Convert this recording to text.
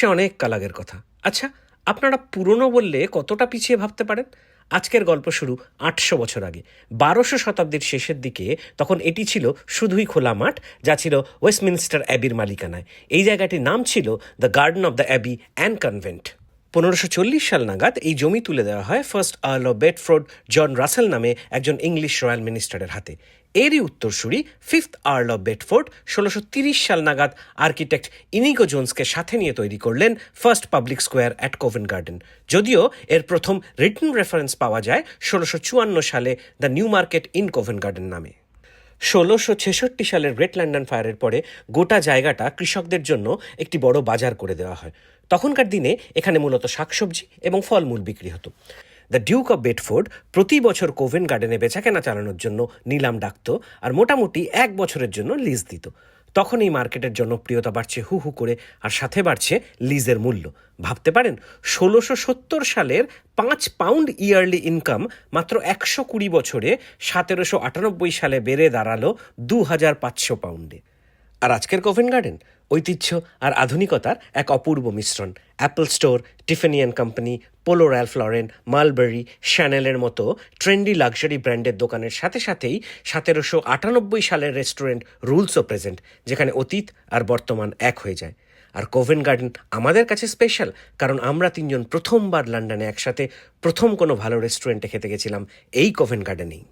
সে অনেক কাল আগের কথা। আচ্ছা আপনারা পুরনো বললে কতটা পিছিয়ে ভাবতে পারেন? আজকের গল্প শুরু আটশো বছর আগে। বারোশো শতাব্দীর শেষের দিকে তখন এটি ছিল শুধুই খোলা মাঠ, যা ছিল ওয়েস্টমিনস্টার অ্যাবির মালিকানায়। এই জায়গাটির নাম ছিল the garden of the abbey and convent. পনেরোশো চল্লিশ সাল নাগাদ এই জমি তুলে দেওয়া হয় first earl of Bedford John Russell নামে একজন ইংলিশ রয়্যাল মিনিস্টারের হাতে। এরই উত্তরসূরি ফিফথ আর্ল অফ বেডফোর্ড ষোলোশো তিরিশ সাল নাগাদ আর্কিটেক্ট ইনিগো জোন্সকে সাথে নিয়ে তৈরি করলেন first public square at Covent Garden. যদিও এর প্রথম রিটার্ন রেফারেন্স পাওয়া যায় ষোলোশো চুয়ান্ন সালে the new market in Covent Garden নামে। ষোলোশো ছেষট্টি সালের গ্রেট লন্ডন ফায়ারের পরে গোটা জায়গাটা কৃষকদের জন্য একটি বড় বাজার করে দেওয়া হয়। তখনকার দিনে এখানে মূলত শাকসবজি এবং ফলমূল বিক্রি হতো। দ্য ডিউক অফ বেডফোর্ড প্রতি বছর কোভেন গার্ডেনে বেচাকেনা চালানোর জন্য নিলাম ডাকত আর মোটামুটি এক বছরের জন্য লিজ দিত। তখন এই মার্কেটের জনপ্রিয়তা বাড়ছে হু হু করে, আর সাথে বাড়ছে লিজের মূল্য। ভাবতে পারেন, ষোলোশো সত্তর সালের পাঁচ পাউন্ড ইয়ারলি ইনকাম মাত্র একশো কুড়ি বছরে সতেরোশো আটানব্বই সালে বেড়ে দাঁড়াল দু হাজার পাঁচশো পাউন্ডে। আর আজকের কোভেন গার্ডেন ঐতিহ্য আর আধুনিকতার এক অপূর্ব মিশ্রণ। Apple store Tiffany and company Polo Ralph Lauren Mulberry শ্যানেলের মতো ট্রেন্ডি লাক্সারি ব্র্যান্ডের দোকানের সাথে সাথেই সতেরোশো আটানব্বই সালের রেস্টুরেন্ট রুলসও প্রেজেন্ট যেখানে অতীত আর বর্তমান এক হয়ে যায়। আর কোভেন গার্ডেন আমাদের কাছে স্পেশাল কারণ আমরা তিনজন প্রথমবার লন্ডনে একসাথে প্রথম কোনো ভালো রেস্টুরেন্টে খেতে গেছিলাম এই কোভেন গার্ডেনেই